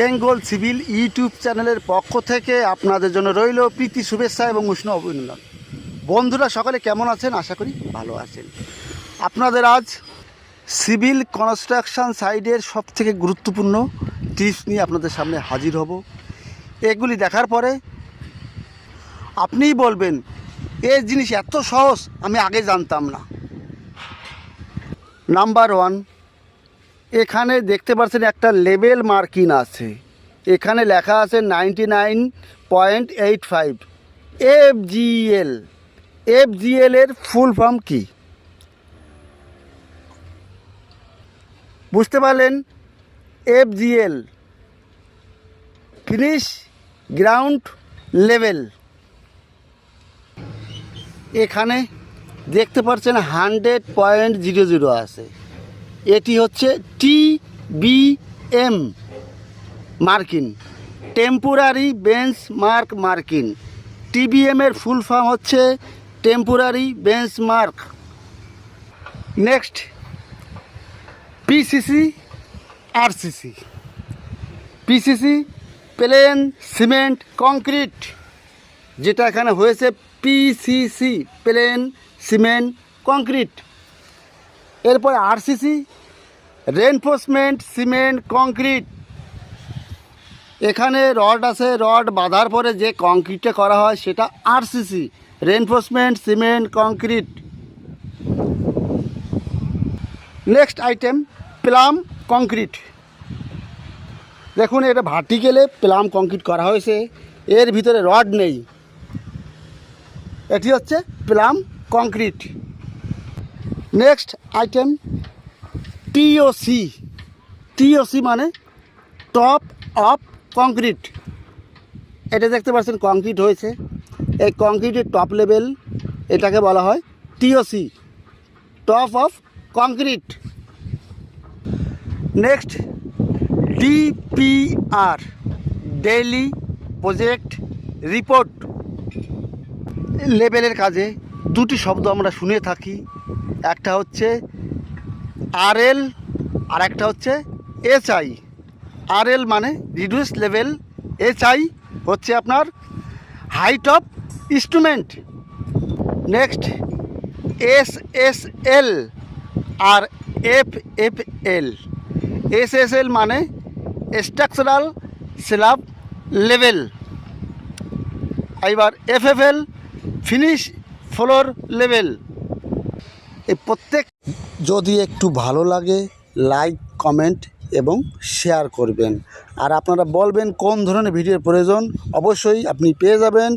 Bengal civil YouTube চ্যানেলের পক্ষ থেকে আপনাদের জন্য রইল প্রীতি, শুভেচ্ছা এবং উষ্ণ অভিনন্দন। বন্ধুরা, সকলে কেমন আছেন? আশা করি ভালো আছেন। আপনাদের আজ সিভিল কনস্ট্রাকশন সাইডের সব থেকে গুরুত্বপূর্ণ টিপস নিয়ে আপনাদের সামনে হাজির হব। এগুলি দেখার পরে আপনিই বলবেন এই জিনিস এত সহজ, আমি আগে জানতাম না। নাম্বার ওয়ান এখানে দেখতে পাচ্ছেন একটা লেবেল মার্কিন আছে। এখানে লেখা আছে ninety nine point eight five F GL F GL এর ফুল ফর্ম কী? বুঝতে পারলেন? F GL finish ground level এখানে দেখতে পাচ্ছেন হান্ড্রেড পয়েন্ট জিরো জিরো আছে। এটি হচ্ছে T B M marking. Temporary bench mark marking TBM এর ফুল ফর্ম হচ্ছে temporary bench mark next PCC RCC PCC plain, cement, concrete, যেটা এখানে হয়েছে পিসিসি প্লেন, সিমেন্ট, কংক্রিট। এরপরে আরসিসি রেনফোর্সমেন্ট সিমেন্ট কংক্রিট এখানে রড আছে রড বাঁধার পরে যে কংক্রিটটা করা হয় সেটা RCC reinforcement cement concrete next item plum concrete দেখুন, এটা ভার্টিকেলে প্লাম কংক্রিট করা হয়েছে। এর ভিতরে রড নেই। এটি হচ্ছে plum concrete next item TOC TOC মানে টপ অফ কংক্রিট এটা দেখতে পাচ্ছেন কংক্রিট হয়েছে। এই কংক্রিটের টপ লেভেল এটাকে বলা হয় TOC top of concrete next DPR daily project report লেভেলের কাজে দুটি শব্দ আমরা শুনে থাকি। একটা হচ্ছে আরএল আর একটা হচ্ছে এইচআই আরএল মানে রিডিউস লেভেল এইচআই হচ্ছে আপনার height of instrument next S S L R F F L S S L মানে স্ট্রাকচারাল স্ল্যাব লেভেল এবার F F L finish floor level এই প্রত্যেক যদি একটু ভালো লাগে লাইক কমেন্ট এবং শেয়ার করবেন। আর আপনারা বলবেন কোন ধরনের ভিডিওর প্রয়োজন, অবশ্যই আপনি পেয়ে যাবেন।